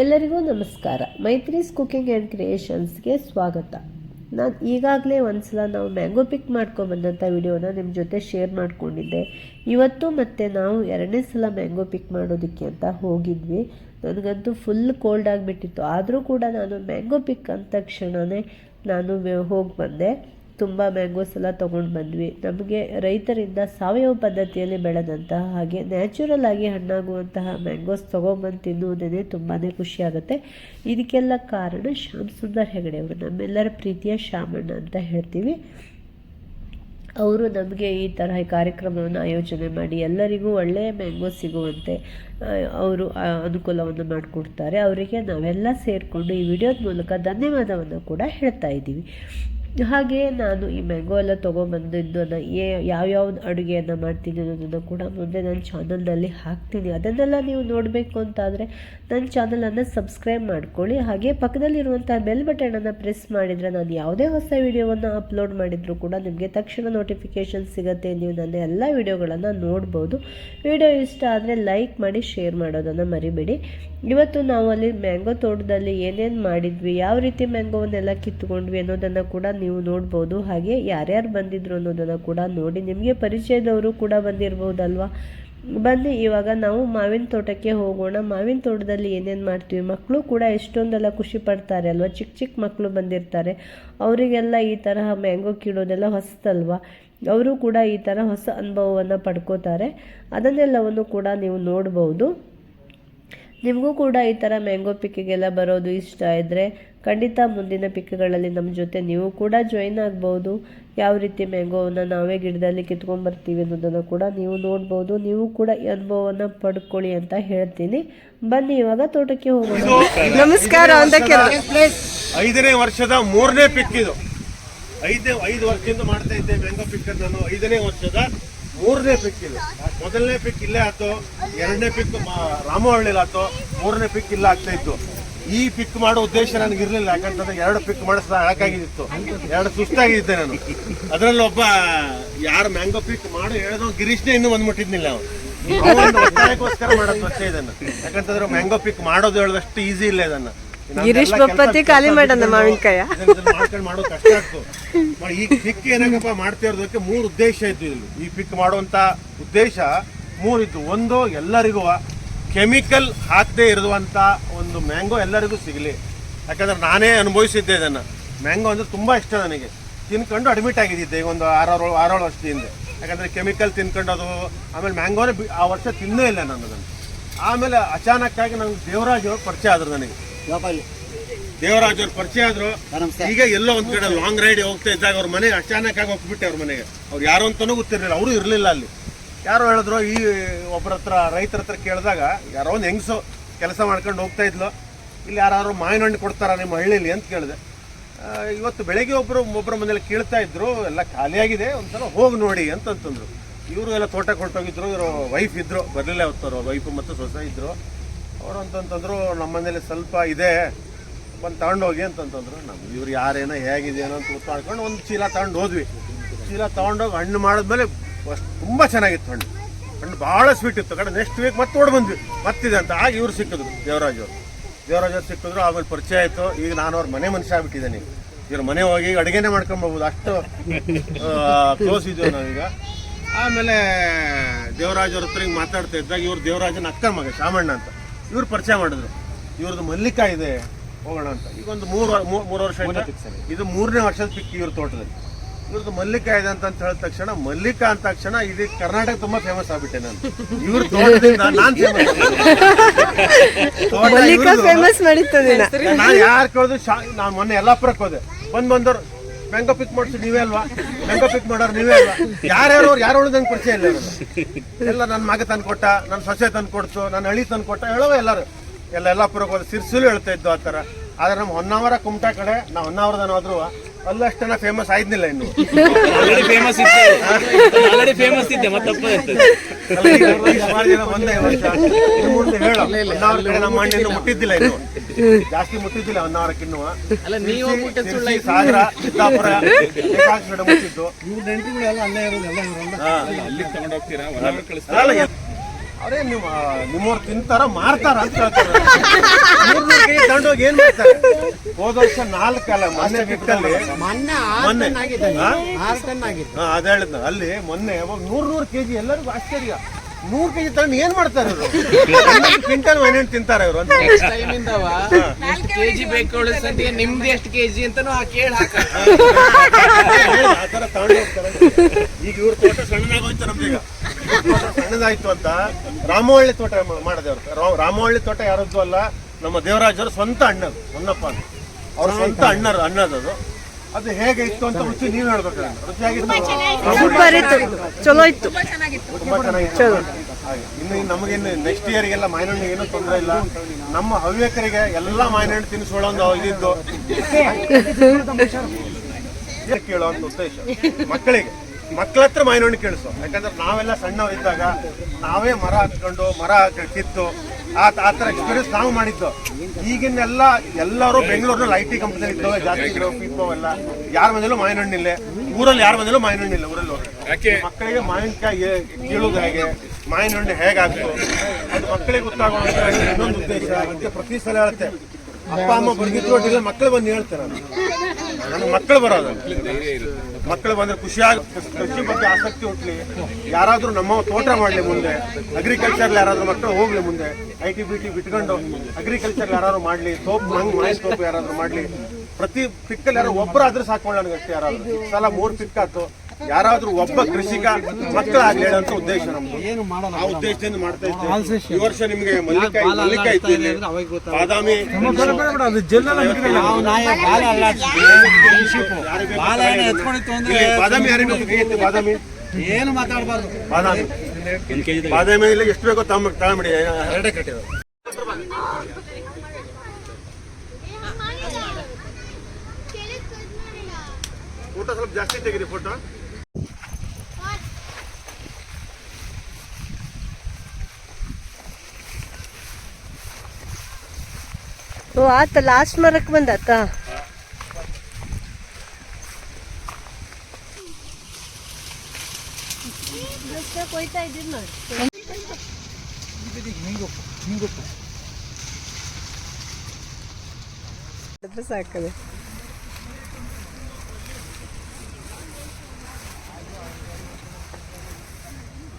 ಎಲ್ಲರಿಗೂ ನಮಸ್ಕಾರ. Maitri's cooking and ಕ್ರಿಯೇಷನ್ಸ್ಗೆ ಸ್ವಾಗತ. ನಾನು ಈಗಾಗಲೇ ಒಂದ್ಸಲ ನಾವು ಮ್ಯಾಂಗೋ ಪಿಕ್ ಮಾಡ್ಕೊಂಬಂದಂಥ ವಿಡಿಯೋನ ನಿಮ್ಮ ಜೊತೆ ಶೇರ್ ಮಾಡ್ಕೊಂಡಿದ್ದೆ. ಇವತ್ತು ಮತ್ತೆ ನಾವು ಎರಡನೇ ಸಲ ಮ್ಯಾಂಗೋ ಪಿಕ್ ಮಾಡೋದಕ್ಕೆ ಅಂತ ಹೋಗಿದ್ವಿ. ನನಗಂತೂ ಫುಲ್ ಕೋಲ್ಡ್ ಆಗಿಬಿಟ್ಟಿತ್ತು. ಆದರೂ ಕೂಡ ನಾನು ಮ್ಯಾಂಗೋ ಪಿಕ್ ಅಂದ ತಕ್ಷಣವೇ ನಾನು ಹೋಗಿ ಬಂದೆ. ತುಂಬ ಮ್ಯಾಂಗೋಸ್ ಎಲ್ಲ ತೊಗೊಂಡು ಬಂದ್ವಿ. ನಮಗೆ ರೈತರಿಂದ ಸಾವಯವ ಪದ್ಧತಿಯಲ್ಲಿ ಬೆಳೆದಂತಹ ಹಾಗೆ ನ್ಯಾಚುರಲ್ ಆಗಿ ಹಣ್ಣಾಗುವಂತಹ ಮ್ಯಾಂಗೋಸ್ ತೊಗೊಂಬಂದು ತಿನ್ನುವುದೇ ತುಂಬಾ ಖುಷಿಯಾಗುತ್ತೆ ಇದಕ್ಕೆಲ್ಲ ಕಾರಣ ಶ್ಯಾಮ್ ಸುಂದರ್ ಹೆಗಡೆ ಅವರು. ನಮ್ಮೆಲ್ಲರ ಪ್ರೀತಿಯ ಶ್ಯಾಮಣ್ಣ ಅಂತ ಹೇಳ್ತೀವಿ. ಅವರು ನಮಗೆ ಈ ತರಹ ಕಾರ್ಯಕ್ರಮವನ್ನು ಆಯೋಜನೆ ಮಾಡಿ ಎಲ್ಲರಿಗೂ ಒಳ್ಳೆಯ ಮ್ಯಾಂಗೋ ಸಿಗುವಂತೆ ಅವರು ಅನುಕೂಲವನ್ನು ಮಾಡಿಕೊಡ್ತಾರೆ. ಅವರಿಗೆ ನಾವೆಲ್ಲ ಸೇರಿಕೊಂಡು ಈ ವಿಡಿಯೋದ ಮೂಲಕ ಧನ್ಯವಾದವನ್ನು ಕೂಡ ಹೇಳ್ತಾ ಇದ್ದೀವಿ. ಹಾಗೆ ನಾನು ಈ ಮ್ಯಾಂಗೋ ಎಲ್ಲ ತೊಗೊಂಬಂದಿದ್ದು ಅದನ್ನು ಏ, ಯಾವ್ಯಾವ್ದು ಅಡುಗೆಯನ್ನು ಮಾಡ್ತೀನಿ ಅನ್ನೋದನ್ನು ಕೂಡ ಮುಂದೆ ನನ್ನ ಚಾನಲ್ನಲ್ಲಿ ಹಾಕ್ತೀನಿ. ಅದನ್ನೆಲ್ಲ ನೀವು ನೋಡಬೇಕು ಅಂತಾದರೆ ನನ್ನ ಚಾನಲನ್ನು ಸಬ್ಸ್ಕ್ರೈಬ್ ಮಾಡ್ಕೊಳ್ಳಿ. ಹಾಗೆ ಪಕ್ಕದಲ್ಲಿರುವಂಥ ಬೆಲ್ ಬಟನನ್ನು ಪ್ರೆಸ್ ಮಾಡಿದರೆ ನಾನು ಯಾವುದೇ ಹೊಸ ವೀಡಿಯೋವನ್ನು ಅಪ್ಲೋಡ್ ಮಾಡಿದರೂ ಕೂಡ ನಿಮಗೆ ತಕ್ಷಣ ನೋಟಿಫಿಕೇಷನ್ ಸಿಗುತ್ತೆ. ನೀವು ನನ್ನ ಎಲ್ಲ ವಿಡಿಯೋಗಳನ್ನು ನೋಡ್ಬೋದು. ವಿಡಿಯೋ ಇಷ್ಟ ಆದರೆ ಲೈಕ್ ಮಾಡಿ ಶೇರ್ ಮಾಡೋದನ್ನು ಮರಿಬೇಡಿ. ಇವತ್ತು ನಾವು ಅಲ್ಲಿ ಮ್ಯಾಂಗೋ ತೋಟದಲ್ಲಿ ಏನೇನು ಮಾಡಿದ್ವಿ, ಯಾವ ರೀತಿ ಮ್ಯಾಂಗೋವನ್ನೆಲ್ಲ ಕಿತ್ಕೊಂಡ್ವಿ ಅನ್ನೋದನ್ನು ಕೂಡ ನೀವು ನೋಡ್ಬೋದು. ಹಾಗೆ ಯಾರ್ಯಾರು ಬಂದಿದ್ರು ಅನ್ನೋದನ್ನು ಕೂಡ ನೋಡಿ. ನಿಮಗೆ ಪರಿಚಯದವರು ಕೂಡ ಬಂದಿರ್ಬೋದಲ್ವಾ? ಬನ್ನಿ, ಇವಾಗ ನಾವು ಮಾವಿನ ತೋಟಕ್ಕೆ ಹೋಗೋಣ. ಮಾವಿನ ತೋಟದಲ್ಲಿ ಏನೇನು ಮಾಡ್ತೀವಿ? ಮಕ್ಕಳು ಕೂಡ ಎಷ್ಟೊಂದೆಲ್ಲ ಖುಷಿ ಪಡ್ತಾರೆ ಅಲ್ವಾ? ಚಿಕ್ಕ ಚಿಕ್ಕ ಮಕ್ಕಳು ಬಂದಿರ್ತಾರೆ. ಅವರಿಗೆಲ್ಲ ಈ ತರಹ ಮ್ಯಾಂಗೋ ಕೀಳೋದೆಲ್ಲ ಹೊಸತಲ್ವಾ? ಅವರು ಕೂಡ ಈ ಥರ ಹೊಸ ಅನುಭವವನ್ನು ಪಡ್ಕೋತಾರೆ. ಅದನ್ನೆಲ್ಲವನ್ನು ಕೂಡ ನೀವು ನೋಡ್ಬೋದು. ನಿಮಗೂ ಕೂಡ ಈ ಥರ ಮ್ಯಾಂಗೋ ಪಿಕ್ಕಿಗೆಲ್ಲ ಬರೋದು ಇಷ್ಟ ಇದ್ದರೆ ಖಂಡಿತ ಮುಂದಿನ ಪಿಕ್ಗಳಲ್ಲಿ ನಮ್ಮ ಜೊತೆ ನೀವು ಕೂಡ ಜಾಯಿನ್ ಆಗ್ಬೋದು. ಯಾವ ರೀತಿ ಮ್ಯಾಂಗೋವನ್ನು ನಾವೇ ಗಿಡದಲ್ಲಿ ಕಿತ್ಕೊಂಡ್ಬರ್ತೀವಿ ಅನ್ನೋದನ್ನು ಕೂಡ ನೀವು ನೋಡ್ಬೋದು. ನೀವು ಕೂಡ ಈ ಅನುಭವವನ್ನು ಪಡ್ಕೊಳ್ಳಿ ಅಂತ ಹೇಳ್ತೀನಿ. ಬನ್ನಿ ಇವಾಗ ತೋಟಕ್ಕೆ ಹೋಗೋಣ. ನಮಸ್ಕಾರ ಅಂತ ಐದನೇ ವರ್ಷದ ಮೂರನೇ ಪಿಕ್ ಇದು. ಐದನೇ ಐದು ವರ್ಷದಿಂದ ಮಾಡ್ತಾ ಇದ್ದೆ ಮ್ಯಾಂಗೋ ಪಿಕ್ ನಾನು. ಐದನೇ ವರ್ಷದ ಮೂರನೇ ಪಿಕ್ ಇದು. ಮೊದಲನೇ ಪಿಕ್ ಇಲ್ಲೇ ಆಯ್ತು. ಎರಡನೇ ಪಿಕ್ ರಾಮಹಳ್ಳಿಲಿ ಆಯ್ತು. ಮೂರನೇ ಪಿಕ್ ಇಲ್ಲ ಆಗ್ತಾ ಇತ್ತು. ಈ ಪಿಕ್ ಮಾಡೋ ಉದ್ದೇಶ ನನಗೆ ಇರ್ಲಿಲ್ಲ ಯಾಕಂತಂದ್ರೆ ಎರಡು ಪಿಕ್ ಮಾಡಿಸ್ತಾ ಹಾಕಾಗಿತ್ತು ಎರಡು ಸುಸ್ತಾಗಿದ್ದೆ ನಾನು. ಅದ್ರಲ್ಲಿ ಒಬ್ಬ ಯಾರು ಮ್ಯಾಂಗೋ ಪಿಕ್ ಮಾಡು ಹೇಳಿದವ ಗಿರೀಶ್ನೇ ಇನ್ನೂ ಬಂದ್ಬಿಟ್ಟಿದ್ನಿಲ್ಲ ಒತ್ತಾಯಕ್ಕೋಸ್ಕರ ಮಾಡೋದು ಅಷ್ಟೇ ಇದನ್ನ ಯಾಕಂತಂದ್ರೆ ಮ್ಯಾಂಗೋ ಪಿಕ್ ಮಾಡೋದು ಹೇಳೋದಷ್ಟು ಈಸಿ ಇಲ್ಲ ಇದನ್ನ. ಗಿರೀಶ್ ಬಪ್ಪತ್ತಿ ಖಾಲಿ ಮಾಡಣ್ಣ ಮಾವಿನಕಾಯ? ಮಾಡೋದು ಕಷ್ಟ ಆಗ್ತು ಈ ಪಿಕ್ ಏನಕ್ಕಪ್ಪ ಮಾಡ್ತಾ ಇರೋದಕ್ಕೆ ಮೂರು ಉದ್ದೇಶ ಇದ್ದು ಇಲ್ಲಿ ಈ ಪಿಕ್ ಮಾಡುವಂತ ಉದ್ದೇಶ ಮೂರಿತ್ತು ಒಂದು ಎಲ್ಲರಿಗೂ ಕೆಮಿಕಲ್ ಹಾಕದೇ ಇರುವಂತ ಒಂದು ಮ್ಯಾಂಗೋ ಎಲ್ಲರಿಗೂ ಸಿಗಲಿ. ಯಾಕಂದ್ರೆ ನಾನೇ ಅನುಭವಿಸಿದ್ದೆ ಇದನ್ನ. ಮ್ಯಾಂಗೋ ಅಂದ್ರೆ ತುಂಬಾ ಇಷ್ಟ ನನಗೆ. ತಿನ್ಕೊಂಡು ಅಡ್ಮಿಟ್ ಆಗಿದ್ದೆ ಈಗ ಒಂದು ಆರಾರು ಆರೇಳು ವರ್ಷದಿಂದ ಯಾಕಂದ್ರೆ ಕೆಮಿಕಲ್ ತಿನ್ಕೊಂಡೋದು ಅದು ಆಮೇಲೆ ಮ್ಯಾಂಗೋನೇ ಆ ವರ್ಷ ತಿನ್ನೇ ಇಲ್ಲ ನಾನು ಅದನ್ನು ಆಮೇಲೆ ಅಚಾನಕ್ಕಾಗಿ ಆಗಿ ನಂಗೆ ದೇವರಾಜ್ ಅವ್ರು ಪರಿಚಯ ಆದ್ರು ನನಗೆ. ದೇವರಾಜ್ ಅವ್ರು ಪರಿಚಯ ಆದ್ರು. ಈಗ ಎಲ್ಲೋ ಒಂದು ಕಡೆ ಲಾಂಗ್ ರೈಡ್ ಹೋಗ್ತಾ ಇದ್ದಾಗ ಅವ್ರ ಮನೆಗೆ ಅಚಾನಕ್ ಆಗಿ ಹೋಗ್ಬಿಟ್ಟೆ ಅವ್ರ ಮನೆಗೆ. ಅವ್ರು ಯಾರು ಅಂತಲೂ ಗೊತ್ತಿರಲಿಲ್ಲ. ಅವರು ಇರಲಿಲ್ಲ ಅಲ್ಲಿ. ಯಾರೋ ಹೇಳಿದ್ರು, ಈ ಒಬ್ಬರ ಹತ್ರ, ರೈತರ ಹತ್ರ ಕೇಳಿದಾಗ ಯಾರೋ ಒಂದು ಹೆಂಗಸು ಕೆಲಸ ಮಾಡ್ಕೊಂಡು ಹೋಗ್ತಾ ಇದ್ಲು. ಇಲ್ಲಿ ಯಾರು ಮಾವಿನ ಹಣ್ಣು ಕೊಡ್ತಾರ ನಿಮ್ಮ ಹಳ್ಳಿಲಿ ಅಂತ ಕೇಳಿದೆ. ಇವತ್ತು ಬೆಳಗ್ಗೆ ಒಬ್ಬರು ಒಬ್ಬರ ಮನೇಲಿ ಕೇಳ್ತಾ ಇದ್ರು, ಎಲ್ಲ ಖಾಲಿಯಾಗಿದೆ ಒಂದ್ಸಲ ಹೋಗಿ ನೋಡಿ ಅಂತಂತಂದ್ರು ಇವರು ಎಲ್ಲ ತೋಟಕ್ಕೆ ಹೊರಟೋಗಿದ್ರು ಇವರು ವೈಫ್ ಇದ್ರು, ಬರಲಿಲ್ಲ ಅವತ್ತವರು ವೈಫ್ ಮತ್ತು ಸೊಸೆ ಇದ್ರು. ಅವರು ಅಂತಂತಂದ್ರು, ನಮ್ಮ ಮನೇಲಿ ಸ್ವಲ್ಪ ಇದೆ, ಬಂದು ತಗೊಂಡೋಗಿ ಅಂತಂತಂದ್ರು ನಮ್ಮ ಇವ್ರು ಯಾರೇನೋ ಹೇಗಿದೆಯೋ ಅಂತ ಗೊತ್ತಾಡ್ಕೊಂಡು ಒಂದು ಚೀಲ ತಗೊಂಡು ಹೋದ್ವಿ. ಚೀಲ ತಗೊಂಡೋಗಿ ಹಣ್ಣು ಮಾಡಿದ್ಮೇಲೆ ಅಷ್ಟು ತುಂಬ ಚೆನ್ನಾಗಿತ್ತು ಹಣ್ಣು. ಹಣ್ಣು ಭಾಳ ಸ್ವೀಟ್ ಇತ್ತು. ಕಡೆ ನೆಕ್ಸ್ಟ್ ವೀಕ್ ಮತ್ತೆ ಓಡ್ ಬಂದ್ವಿ. ಮತ್ತಿದೆ ಅಂತ. ಆಗ ಇವ್ರು ಸಿಕ್ಕಿದ್ರು ದೇವರಾಜ್ ಅವರು. ದೇವರಾಜ್ ಅವ್ರು ಸಿಕ್ಕಿದ್ರು ಆಮೇಲೆ ಪರಿಚಯ ಆಯಿತು. ಈಗ ನಾನು ಅವ್ರ ಮನೆ ಮನುಷ್ಯ ಆಗ್ಬಿಟ್ಟಿದ್ದೇನೆ ಇವ್ರ ಮನೆ ಹೋಗಿ ಅಡುಗೆನೇ ಮಾಡ್ಕೊಂಬೋದು ಅಷ್ಟು ಕ್ಲೋಸ್ ಇದ್ದೀವಿ ನಾವೀಗ. ಆಮೇಲೆ ದೇವರಾಜ್ ಅವ್ರ ಹತ್ರ ಹಿಂಗೆ ಮಾತಾಡ್ತಾ ಇದ್ದಾಗ ಇವ್ರು ದೇವರಾಜನ ಅಕ್ಕ ಮಗ ಶಾಮಣ್ಣ ಅಂತ. ಇವ್ರು ಪರಿಚಯ ಮಾಡಿದ್ರು. ಇವ್ರದ್ದು ಮಲ್ಲಿಕ ಇದೆ ಹೋಗೋಣ ಅಂತ. ಈಗ ಒಂದು ಮೂರು ಮೂರು ವರ್ಷ? ಇದು ಮೂರನೇ ವರ್ಷದ ಪಿಕ್ ಇವ್ರ ತೋಟದಲ್ಲಿ. ಇವ್ರದ್ದು ಮಲ್ಲಿಕ ಇದೆ ಅಂತ ಅಂತ ಹೇಳಿದ ತಕ್ಷಣ ಮಲ್ಲಿಕ ಅಂದ ತಕ್ಷಣ ಇದು ಕರ್ನಾಟಕ ತುಂಬಾ ಫೇಮಸ್ ಆಗ್ಬಿಟ್ಟೆ ನಾನು. ಇವ್ರ ತೋಟದಿಂದ ನಾನ್ ಫೇಮಸ್ ನಾನು ಯಾರು ಕೇಳಿದ್ರು ನಾನು ಮೊನ್ನೆ ಯಲ್ಲಾಪುರಕ್ಕೆ ಹೋದೆ. ಬಂದ್ ಬಂದವ್ರು ಮ್ಯಾಂಗೋ ಪಿಕ್ ಮಾಡ್ಸಿ ನೀವೇ ಅಲ್ವಾ? ಮ್ಯಾಂಗೋ ಪಿಕ್ ಮಾಡೋರು ನೀವೇ ಅಲ್ವಾ? ಯಾರ್ಯಾರು ಅವ್ರು ಯಾರು ಉಳಿದಂಗೆ ಪರಿಚಯ ಇಲ್ಲ ಎಲ್ಲ ನನ್ನ ಮಗ ತಂದು ಕೊಟ್ಟ ನನ್ನ ಸೊಸೆ ತಂದು ಕೊಡ್ತು ನನ್ನ ಹಳಿ ತಂದು ಕೊಟ್ಟ ಹೇಳೋ ಎಲ್ಲರೂ. ಎಲ್ಲ ಯಲ್ಲಾಪುರಕ್ಕೆ ಹೋದ. ಸಿರ್ಸಿಲು ಹೇಳ್ತಾ ಇದ್ದು ಆ ಥರ. ಆದ್ರೆ ನಮ್ಮ ಹೊನ್ನಾವರ ಕುಮಟಾ ಕಡೆ ನಾ ಹೋದ್ರು ಅಲ್ಲಷ್ಟನ ಫೇಮಸ್ ಆಯ್ದಿಲ್ಲ ಇನ್ನು. ಆಲ್ರೆಡಿ ಫೇಮಸ್ ಇತ್ತು ಆಲ್ರೆಡಿ ಫೇಮಸ್ ಇದ್ದೆ ಮತ್ತಪ್ಪ ಅಲ್ಲ, ಸುಮಾರು ಜನ ಬಂದೆ ಈ ವರ್ಷ. ಹೇಳ ಹೊನ್ನಾವರ ಕಡೆ ನಮ್ಮ ಮಣ್ಣಿನ್ನು ಮುಟ್ಟಿದ್ದಿಲ್ಲ ಇನ್ನು. ಜಾಸ್ತಿ ಮುಟ್ಟಿದ್ದಿಲ್ಲ ಹೊನ್ನಾವರಕ್ಕಿನ್ನು ಅಲ್ಲ ನೀವು ಸಾಗರ ಸಿದ್ದಾಪುರ ಅಲ್ಲೇ ಇರೋದು ಮುಟ್ಟಿದ್ದು ಹಾ. ಅಲ್ಲಿ ತಗೊಂಡು ಹೋಗ್ತೀರಾ? ಹೊರಗೆ ಕಳಿಸ್ತೀರಾ? ಅಲ್ಲ, ಎ- ಅವರೇ ನಿಮ್ಮ ನಿಮ್ಮವ್ರು ತಿಂತಾರ ಮಾರ್ತಾರ ಅಂತ ಹೇಳ್ತಾರೆ. ತಗೊಂಡೋಗಿ ಏನ್ ಮಾಡ್ತಾರೆ? ಹೋದ ವರ್ಷ ನಾಲ್ಕ ಅಲ್ಲ ಮೊನ್ನೆ ಬಿಟ್ಟಲ್ಲಿ. ಮೊನ್ನೆ ಅದ್ ಹೇಳಿದ್ನ ಅಲ್ಲಿ ಮೊನ್ನೆ ನೂರ್ ನೂರ್ ಕೆಜಿ ಎಲ್ಲರಿಗೂ ಆಶ್ಚರ್ಯ. ನೂರ್ ಕೆಜಿ ತಗೊಂಡು ಏನ್ ಮಾಡ್ತಾರೆ ಇವರು? ಕ್ವಿಂಟಲ್ ಮೈನೆಂಟ್ ತಿಂತಾರೆ ಇವರು ಅಂತ. ನೆಕ್ಸ್ಟ್ ಟೈಮ್ ಇಂದವ ಎಷ್ಟು ಕೆಜಿ ಬೇಕು ಸಂತಿಗೆ ನಿಮ್ದು ಎಷ್ಟು ಕೆಜಿ ಅಂತಾನು ಆ ಕೇಳಿ ಹಾಕ ಆ ಥರ ತಗೊಂಡು ಹೋಗ್ತಾರೆ. ಈಗ ಇವ್ರ ತೋಟ ಸಣ್ಣದಾಗೋಯ್ತು ನಮ್ದೀಗ. ಸಣ್ಣದಾಯ್ತು ಅಂತ ರಾಮವಳ್ಳಿ ತೋಟ ಮಾಡಿದೆ ಅವ್ರು. ರಾಮವಳ್ಳಿ ತೋಟ ಯಾರದ್ದು ಅಲ್ಲ ನಮ್ಮ ದೇವರಾಜ್ ಅವ್ರ ಸ್ವಂತ ಅಣ್ಣದು ಹೊನ್ನಪ್ಪ ಅವ್ರ ಸ್ವಂತ ಅಣ್ಣರು ಅಣ್ಣದದು. ಅದು ಹೇಗೆ ಇತ್ತು ಅಂತ ರುಚಿ ನೀವು ಹೇಳ್ಬೇಕು. ಸೂಪರ್ ಇತ್ತು ಚಲೋ ಇತ್ತು. ತುಂಬಾ ಚೆನ್ನಾಗಿತ್ತು. ಹಾಗೆ. ಇನ್ನು ನಮಗಿನ್ನು ನೆಕ್ಸ್ಟ್ ಇಯರ್ಗೆಲ್ಲ ಮಾಯನಹಣ್ಣು ಏನೂ ತೊಂದರೆ ಇಲ್ಲ. ನಮ್ಮ ಹವ್ಯಕರಿಗೆ ಎಲ್ಲ ಮಾಯನಹಣ್ಣು ತಿನ್ನಿಸೋಣ ಒಂದು ಇದಿದ್ದು. ಏನ್ ಕೇಳೋ ಅಂತ ಉದ್ದೇಶ? ಮಕ್ಕಳಿಗೆ. ಮಕ್ಕಳ ಹತ್ರ ಮಾಯನಹಣ್ಣು ಕೇಳಿಸೋ. ಯಾಕಂದ್ರೆ ನಾವೆಲ್ಲ ಸಣ್ಣವರಿದ್ದಾಗ ನಾವೇ ಮರ ಹಾಕೊಂಡು ಮರ ಕಿತ್ತು. ಆ ಥರ ಎಕ್ಸ್ಪೀರಿಯನ್ಸ್ ನಾವು ಮಾಡಿದ್ದು. ಈಗಿನೆಲ್ಲ ಎಲ್ಲರೂ ಬೆಂಗಳೂರಿನಲ್ಲಿ ಐ ಟಿ ಕಂಪ್ನಿ ಇದ್ದವೆ ಜಾಸ್ತಿ ಇರೋ ಪೀಪೋ ಎಲ್ಲ ಯಾರ ಮನೇಲೂ ಮಾವಿನಹಣ್ಣಿಲ್ಲ ಊರಲ್ಲಿ ಯಾರ ಮನೇಲೂ ಮಾವಿನಹಣ್ಣಿಲ್ಲ ಊರಲ್ಲಿ ಯಾಕೆ? ಮಕ್ಕಳಿಗೆ ಮಾವಿನಕಾಯಿ ಕೀಳೋದು ಹೇಗೆ? ಮಾವಿನ ಹಣ್ಣು ಹೇಗಾಗ್ತು ಅದು ಮಕ್ಕಳಿಗೆ ಗೊತ್ತಾಗುವಂತ ಇನ್ನೊಂದು ಉದ್ದೇಶ. ಅದಕ್ಕೆ ಪ್ರತಿ ಸಲ ಹೇಳುತ್ತೆ ಅಪ್ಪ ಅಮ್ಮ ಬರ್ದಿದ್ರು ಮಕ್ಕಳು ಬಂದು ಹೇಳ್ತಾರೆ. ನನ್ನ ಮಕ್ಕಳು ಬರೋದು. ಮಕ್ಕಳು ಬಂದ್ರೆ ಖುಷಿಯಾಗಿ ಕೃಷಿ ಬಗ್ಗೆ ಆಸಕ್ತಿ ಹುಟ್ಟಲಿ ಯಾರಾದ್ರೂ ನಮ್ಮ ತೋಟ ಮಾಡಲಿ ಮುಂದೆ. ಅಗ್ರಿಕಲ್ಚರ್ ಯಾರಾದ್ರೂ ಮಕ್ಕಳು ಹೋಗ್ಲಿ ಮುಂದೆ. ಐ ಟಿ ಬಿ ಟಿ ಬಿಟ್ಕೊಂಡು ಅಗ್ರಿಕಲ್ಚರ್ ಯಾರು ಮಾಡ್ಲಿ. ತೋಪ್ ಮಂಗ್ ಮಾಯಿಸ್ ತೋಪ್ ಯಾರಾದ್ರೂ ಮಾಡ್ಲಿ. ಪ್ರತಿ ಪಿಕ್ಕಲ್ಲಿ ಯಾರೋ ಒಬ್ಬರಾದ್ರೂ ಸಾಕೊಳ್ಳೋಣ ಅಷ್ಟೇ ಯಾರಾದ್ರೂ. ಸಲ ಮೂರ್ ಪಿಕ್ ಆತು. ಯಾರಾದ್ರೂ ಒಬ್ಬ ಕೃಷಿಕ ಮಕ್ಕಳಾಗ್ಲಿ ಅಂತ ಉದ್ದೇಶ ನಮ್ದು. ಆ ಉದ್ದೇಶದಿಂದ ಮಾಡ್ತಾ ಇದ್ದೇವೆ. ಈ ವರ್ಷ ನಿಮ್ಗೆ ಮಲ್ಲಿಕಾಯಿ. ಬಾದಾಮಿ ಬಾದಾಮಿ ಯಾರಿಗೆ? ಬಾದಾಮಿ. ಏನು ಮಾತಾಡಬಾರ್ದು. ಬಾದಾಮಿ. ಬಾದಾಮಿ ಇಲ್ಲಿ ಎಷ್ಟು ಬೇಕೋ ತಮ್ಮ ತಗೊಂಬಿಡಿ. ಎರಡೇ ಕಟ್ಟಿದ್ರು ಊಟ ಸ್ವಲ್ಪ ಜಾಸ್ತಿ ತೆಗೀರಿ ಫೋಟೋ. ಓ ಆತ ಲಾಸ್ಟ್ ಮರಕ್ಕೆ ಬಂದಾತ? ಸಾಕದೆ.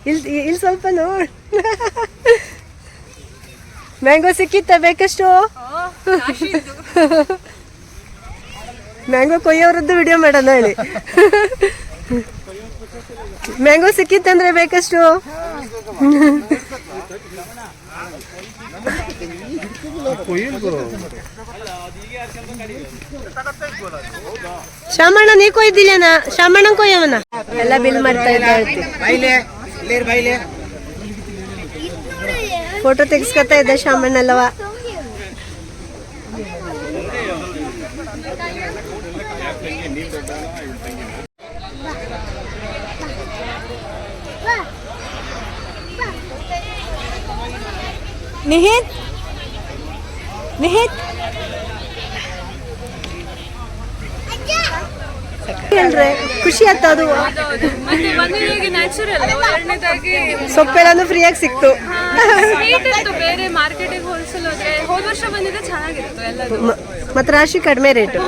ಇಲ್ಲಿ ಇಲ್ಲಿ ಸ್ವಲ್ಪ ನೋಡ್. ಮ್ಯಾಂಗೋ ಸಿಕ್ಕಿತ್ತ ಬೇಕಷ್ಟು ಮ್ಯಾಂಗೋ ಕೊಯ್ಯೋರದ್ದು ವಿಡಿಯೋ ಮಾಡೋಣ ಹೇಳಿ. ಮ್ಯಾಂಗೋ ಸಿಕ್ಕಿತ್ತಂದ್ರೆ ಬೇಕಷ್ಟು ಶಾಮಣ್ಣ ನೀ ಕೊಯ್ದಿಲ್ಲ ಶಾಮಣ್ಣ ಕೊಯ್ಯವನ? ಎಲ್ಲ ಬಿಲ್ ಮಾಡ್ತಾ ಇದ್ದ ಫೋಟೋ ತೆಗಿಸ್ಕೊತಾ ಇದ್ದ ಶಾಮಣ್ಣಲ್ಲವ ನಿಹಿತ್? ನಿಹಿತ್? ಹೇಳ್ರೆ ಖುಷಿ ಆಯ್ತು ಅದು ಮತ್ತೆ ಒಂದನೇದಾಗಿ ನ್ಯಾಚುರಲ್ ಎರಡನೇದಾಗಿ ಸೊಪ್ಪೆಲ್ಲನೂ ಫ್ರೀಯಾಗಿ ಸಿಕ್ತು. ಬೇರೆ ಮಾರ್ಕೆಟಿಗೆ ಹೋಲಿಸಲು ಹೋದ್ರೆ. ಹೋದ ವರ್ಷ ಬಂದಿದ್ರೆ ಚೆನ್ನಾಗಿತ್ತು ಎಲ್ಲದು. ಮತ್ತೆ ರಾಶಿ ಕಡಿಮೆ ರೇಟು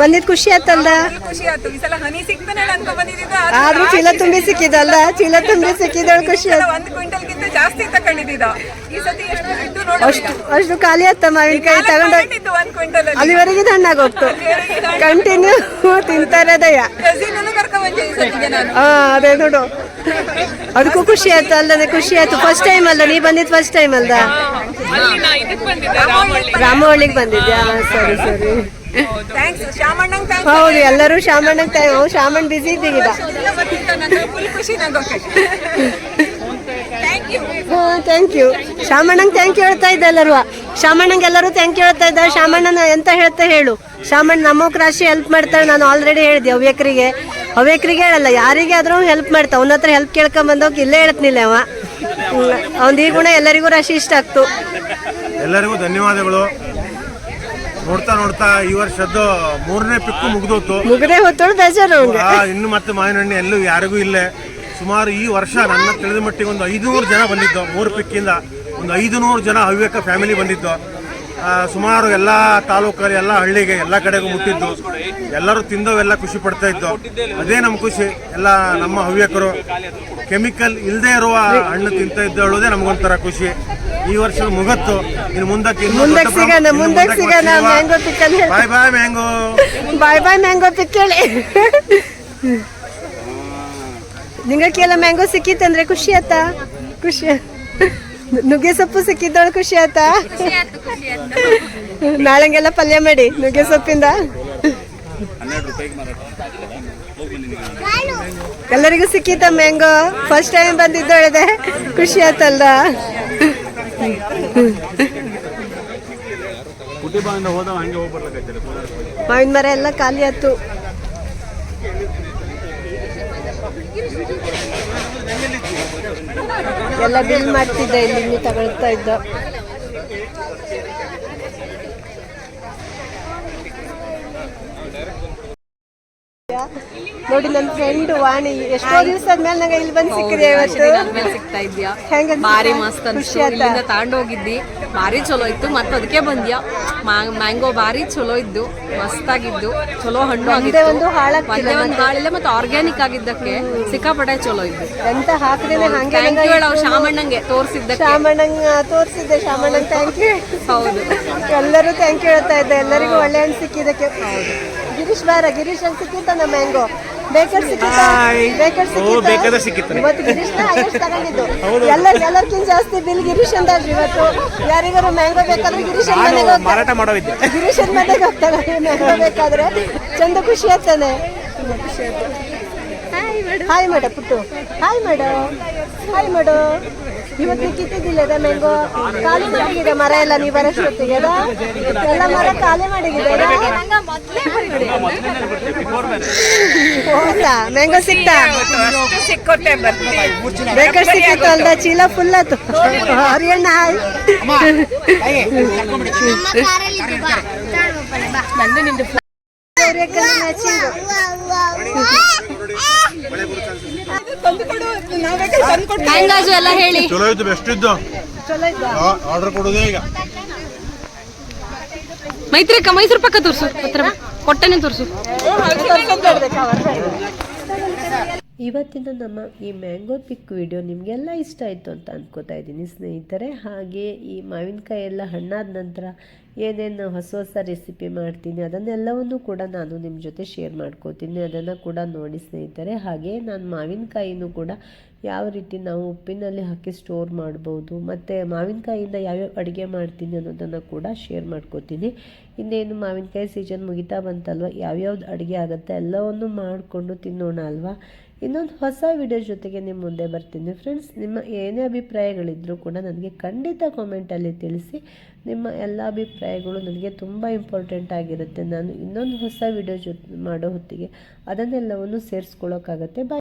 ಬಂದಿದ್ ಖುಷಿ ಆಯ್ತಲ್ಲ ಖುಷಿ ಆಯ್ತು ಈ ಸಲ ಹನಿ ಸಿಗ್ತಾನೆ ಅನ್ಕೊ ಬಂದಿದ್ದು ಆದ್ರೂ ಚೀಲ ತುಂಬಿ ಸಿಕ್ಕಿದಲ್ಲ ಚೀಲ ತುಂಬಿ ಸಿಕ್ಕಿದಳು ಖುಷಿ ಆಯ್ತು ಒಂದ್ ಕ್ವಿಂಟಲ್ ಗಿಂತ ಜಾಸ್ತಿ ತಕೊಂಡಿದ್ದ ಈ ಸತಿ ಎಷ್ಟು ಇದ್ದು ನೋಡಿ ಅಷ್ಟು ಅಷ್ಟು ಖಾಲಿ ಆಯ್ತ ಮಾವಿನಕಾಯಿ ತಗೊಂಡು ಅಲ್ಲಿವರೆಗೆ ತಣ್ಣಾಗ ಕ್ವಿಂಟಲ್ ಅಲ್ಲಿ ಅಲ್ಲಿವರೆಗೆ ಹಣ್ಣಾಗೋಗ್ತು ಕಂಟಿನ್ಯೂ ತಿಂತಾರೆ ದಯ ಹಾ ಅದೇ ನೋಡು. ಅದಕ್ಕೂ ಖುಷಿ ಆಯ್ತು ಅಲ್ಲದೆ ಖುಷಿ ಆಯ್ತು. ಫಸ್ಟ್ ಟೈಮ್ ಅಲ್ಲ, ನೀ ಬಂದಿದ್ದು ಫಸ್ಟ್ ಟೈಮ್ ಅಲ್ದ? ರಾಮವಳ್ಳಿಗೆ ಬಂದಿದ್ಯಾ? ಸರಿ ಸರಿ. ಹೌದು, ಎಲ್ಲರೂ ಶಾಮಣ್ಣಗ್ ಟೈಮ್ ಶಾಮಣ್ಣ ಬಿಸಿ ಇದ್ದೀಗ ಥ್ಯಾಂಕ್ ಯು ಶಾಮಣ್ಣಂಗ್ ಥ್ಯಾಂಕ್ ಯು ಹೇಳ್ತಾ ಇದ್ದ ಎಲ್ಲರೂ. ಶಾಮಣ್ಣಂಗೆ ಎಲ್ಲರೂ ಥ್ಯಾಂಕ್ ಯು ಹೇಳ್ತಾ ಇದ್ದ. ಶಾಮಣ್ಣನ ಎಂತ ಹೇಳ್ತಾ ಹೇಳು? ಶಾಮಣ್ಣ ನಮ್ಮ ರಾಶಿ ಹೆಲ್ಪ್ ಮಾಡ್ತಾಳೆ, ನಾನು ಆಲ್ರೆಡಿ ಹೇಳಿದೆ ಹವ್ಯಕರಿಗೆ ಹವ್ಯಕರಿಗೆ ಹೇಳಲ್ಲ ಯಾರಿಗೆ ಆದ್ರೂ ಹೆಲ್ಪ್ ಮಾಡ್ತಾ ಅವನ ಹತ್ರ ಹೆಲ್ಪ್ ಕೇಳ್ಕೊಂಡ್ ಬಂದೋಗಿ ಇಲ್ಲೇ ಹೇಳ್ತಿಲ್ಲ ಅವ. ಅವನ ಈ ಗುಣ ಎಲ್ಲರಿಗೂ ರಾಶಿ ಇಷ್ಟ ಆಗ್ತು. ಎಲ್ಲರಿಗೂ ಧನ್ಯವಾದಗಳು. ನೋಡ್ತಾ ನೋಡ್ತಾ ಈ ವರ್ಷದ್ದು ಮೂರನೇ ಪಿಕ್ಕು ಮುಗ್ದೋತು ಮುಗದೆ ಹೊತ್ತೋಳು ಬೇಜಾರು ಅವ್ನಿಗೆ. ಆ, ಇನ್ನು ಮತ್ತೆ ಮಾವಿನ ಹಣ್ಣು ಎಲ್ಲೂ ಯಾರಿಗೂ ಇಲ್ಲೇ. ಸುಮಾರು ಈ ವರ್ಷ ನನ್ನ ತಿಳಿದ ಮಟ್ಟಿಗೆ ಒಂದು ಐದುನೂರು ಜನ ಬಂದಿದ್ದು ಮೂರು ಪಿಕ್ಕಿಂದ. ಒಂದು ಐದುನೂರು ಜನ ಹವ್ಯಕ ಫ್ಯಾಮಿಲಿ ಬಂದಿದ್ದು. ಸುಮಾರು ಎಲ್ಲ ತಾಲೂಕಲ್ಲಿ ಎಲ್ಲ ಹಳ್ಳಿಗೆ ಎಲ್ಲ ಕಡೆಗೂ ಮುಟ್ಟಿದ್ದು. ಎಲ್ಲರೂ ತಿಂದವೆಲ್ಲ ಖುಷಿ ಪಡ್ತಾ ಇದ್ದು. ಅದೇ ನಮ್ಮ ಖುಷಿ. ಎಲ್ಲ ನಮ್ಮ ಹವ್ಯಕರು. ಕೆಮಿಕಲ್ ಇಲ್ಲದೆ ಇರುವ ಹಣ್ಣು ತಿಂತ ಇದ್ದು ಹೇಳೋದೇ ನಮಗೊಂಥರ ಖುಷಿ. ಈ ವರ್ಷ ಮುಗತ್ತು. ಇನ್ನು ಮುಂದಕ್ಕೆ. Bye bye mango. Bye bye mango ಪಿಕ್ಕೇಳಿ ನಿಂಗಕ್ಕೆಲ್ಲ ಮ್ಯಾಂಗೋ ಸಿಕ್ಕಿತ್ತಂದ್ರೆ ಖುಷಿ ಆಯ್ತಾ ಖುಷಿ. ನುಗ್ಗೆ ಸೊಪ್ಪು ಸಿಕ್ಕಿದ್ದಳು ಖುಷಿ ಆತಾ ನಾಳೆಂಗೆಲ್ಲ ಪಲ್ಯ ಮಾಡಿ ನುಗ್ಗೆ ಸೊಪ್ಪಿಂದ ಎಲ್ಲರಿಗೂ ಸಿಕ್ಕಿತ್ತ ಮ್ಯಾಂಗೋ. ಫಸ್ಟ್ ಟೈಮ್ ಬಂದಿದ್ದೊಳದೆ ಖುಷಿ ಆತಲ್ಲ ಮಾವಿನ ಮರ ಎಲ್ಲ ಖಾಲಿ ಆಯ್ತು. ಎಲ್ಲ ಬಿಲ್ ಮಾಡ್ತಿದ್ದ ಇಲ್ಲಿ ತಗೊಳ್ತಾ ಇದ್ದ. ನೋಡಿ ನನ್ನ ಫ್ರೆಂಡ್ ವಾಣಿ ಎಷ್ಟೋ ದಿವಸದ ಮೇಲೆ ನಂಗೆ ಇಲ್ಲಿ ಬಂದು ಸಿಕ್ಕಿದೆ ಇವತ್ತು. ಸಿಗ್ತಾ ಇದ್ಯಾ? ಹೆಂಗ ಭಾರಿ ಮಸ್ತ್ ಖುಷಿ ಅನ್ಸ್ತು ಆಯ್ತಾ ಇಲ್ಲಿಂದ ತಗೊಂಡೋಗಿದ್ದಿ ಭಾರಿ ಚಲೋ ಇತ್ತು ಮತ್ತೆ ಅದಕ್ಕೆ ಬಂದ್ಯಾ? ಮ್ಯಾಂಗೋ ಭಾರಿ ಚಲೋ ಇದ್ದು ಮಸ್ತಾಗಿದ್ದು ಚಲೋ ಹಣ್ಣು ಒಂದೇ ಆಗಿತ್ತು. ಒಂದು ಹಾಳಾಗ್ತಿಲ್ಲ ಒಂದೇ ಒಂದು ಹಾಳಿಲ್ಲ ಮತ್ತೆ ಆರ್ಗ್ಯಾನಿಕ್ ಆಗಿದ್ದಕ್ಕೆ ಸಿಕ್ಕಾಪಟ್ಟೆ ಚಲೋ ಇದ್ದು. ಎಂತ ಹಾಕಿದ್ರೆ ಹಂಗೆ ಥ್ಯಾಂಕ್ ಯು ಹೇಳ ಶಾಮಣ್ಣಂಗೆ ತೋರಿಸಿದ್ದಕ್ಕೆ. ಶಾಮಣ್ಣಂಗ್ ತೋರಿಸಿದ್ದೆ ಶಾಮಣ್ಣಂಗ್. ಥ್ಯಾಂಕ್ ಯು ಹೌದು. ಎಲ್ಲರೂ ಥ್ಯಾಂಕ್ ಯು ಹೇಳ್ತಾ ಇದ್ದೆ ಎಲ್ಲರಿಗೂ ಒಳ್ಳೆ ಹಣ್ಣು ಸಿಕ್ಕಿದ್ದಕ್ಕೆ. ಗಿರೀಶ್ ಬೇರೆ ಗಿರೀಶ್ ಅಂತ ಸಿಕ್ಕಿತ್ತ ನಮ್ಮ ಹೆಂಗೋ. ಬೇಕರ್ ಸಿಕ್ಕಿತ್ತ? ಬೇಕರ್ ಸಿಕ್ಕಿತ್ತ? ಇವತ್ತು ಗಿರೀಶ್ ಎಷ್ಟು ತಗೊಂಡಿದ್ದು. ಎಲ್ಲ ಎಲ್ಲರಿಗಿಂತ ಜಾಸ್ತಿ ಬಿಲ್ ಗಿರೀಶ್ ಅಂದಾಜು ಇವತ್ತು. ಯಾರಿಗಾರು ಮ್ಯಾಂಗೋ ಬೇಕಾದ್ರೆ ಗಿರೀಶ್ ಮನೆಗೆ ಮಾರಾಟ ಮಾಡೋವಿದ್ದೆ ಗಿರೀಶ್ ಮನೆಗೆ ಹೋಗ್ತಾನೆ ಮ್ಯಾಂಗೋ ಬೇಕಾದ್ರೆ ಚಂದ ಖುಷಿ ಆಗ್ತಾನೆ. ತುಂಬಾ ಖುಷಿ ಆಯ್ತು ಹಾಯ್ ಮೇಡಮ್ ಪುಟ್ಟು. ಹಾಯ್ ಮೇಡಮ್ ಹಾಯ್ ಮೇಡ ಇವತ್ತು ಕಿತ್ತಿದ್ದಿಲ್ಲ ಖಾಲಿ ಮಾಡಿಗಿದೆ ಮರ ಎಲ್ಲ ನೀವು ಎಲ್ಲ ಮರ ಖಾಲಿ ಮಾಡಿಗಿದೆ ಹೌದಾ? ಸಿಕ್ತಾ? ಸಿಕ್ಕಿತ್ತು ಅಲ್ದ? ಚೀಲ ಫುಲ್ ಆತು ಹಾಯ್. ಸೂರ್ಯಕಾಂತಿ ಮ್ಯಾಂಗಾಜು ಎಲ್ಲ ಹೇಳಿ. ಚಲೋ ಇದ್ದು. ಬೆಸ್ಟ್ ಇದ್ದು ಆರ್ಡರ್ ಕೊಡೋದೇ ಈಗ. ಮೈತ್ರಿಕ ಮೈಸೂರು ಪಕ್ಕ ತೋರ್ಸು ಹತ್ರ ಕೊಟ್ಟನೆ ತೋರಿಸು. ತೋರ್ಸು. ಇವತ್ತಿನ ನಮ್ಮ ಈ ಮ್ಯಾಂಗೋ ಪಿಕ್ ವಿಡಿಯೋ ನಿಮಗೆಲ್ಲ ಇಷ್ಟ ಆಯಿತು ಅಂತ ಅಂದ್ಕೋತಾ ಇದ್ದೀನಿ. ಸ್ನೇಹಿತರೆ, ಹಾಗೆ ಈ ಮಾವಿನಕಾಯಿ ಎಲ್ಲ ಹಣ್ಣಾದ ನಂತರ ಏನೇನು ಹೊಸ ಹೊಸ ರೆಸಿಪಿ ಮಾಡ್ತೀನಿ ಅದನ್ನೆಲ್ಲವನ್ನು ಕೂಡ ನಾನು ನಿಮ್ಮ ಜೊತೆ ಶೇರ್ ಮಾಡ್ಕೋತೀನಿ. ಅದನ್ನು ಕೂಡ ನೋಡಿ ಸ್ನೇಹಿತರೆ, ಹಾಗೆ ನಾನು ಮಾವಿನಕಾಯಿನೂ ಕೂಡ ಯಾವ ರೀತಿ ನಾವು ಉಪ್ಪಿನಲ್ಲಿ ಹಾಕಿ ಸ್ಟೋರ್ ಮಾಡ್ಬೋದು, ಮತ್ತು ಮಾವಿನಕಾಯಿಂದ ಯಾವ್ಯಾವ ಅಡುಗೆ ಮಾಡ್ತೀನಿ ಅನ್ನೋದನ್ನು ಕೂಡ ಶೇರ್ ಮಾಡ್ಕೋತೀನಿ. ಇನ್ನೇನು ಮಾವಿನಕಾಯಿ ಸೀಸನ್ ಮುಗಿತಾ ಬಂತಲ್ವ, ಯಾವ್ಯಾವ್ದು ಅಡುಗೆ ಆಗುತ್ತೆ ಎಲ್ಲವನ್ನು ಮಾಡಿಕೊಂಡು ತಿನ್ನೋಣ ಅಲ್ವಾ? ಇನ್ನೊಂದು ಹೊಸ ವಿಡಿಯೋ ಜೊತೆಗೆ ನಿಮ್ಮ ಮುಂದೆ ಬರ್ತೀನಿ. ಫ್ರೆಂಡ್ಸ್ ನಿಮ್ಮ ಏನೇ ಅಭಿಪ್ರಾಯಗಳಿದ್ದರೂ ಕೂಡ ನನಗೆ ಖಂಡಿತ ಕಾಮೆಂಟಲ್ಲಿ ತಿಳಿಸಿ. ನಿಮ್ಮ ಎಲ್ಲ ಅಭಿಪ್ರಾಯಗಳು ನನಗೆ ತುಂಬ ಇಂಪಾರ್ಟೆಂಟ್ ಆಗಿರುತ್ತೆ. ನಾನು ಇನ್ನೊಂದು ಹೊಸ ವಿಡಿಯೋ ಜೊತೆ ಮಾಡೋ ಹೊತ್ತಿಗೆ ಅದನ್ನೆಲ್ಲವನ್ನು ಸೇರಿಸ್ಕೊಳ್ಳೋಕ್ಕಾಗತ್ತೆ. ಬಾಯ್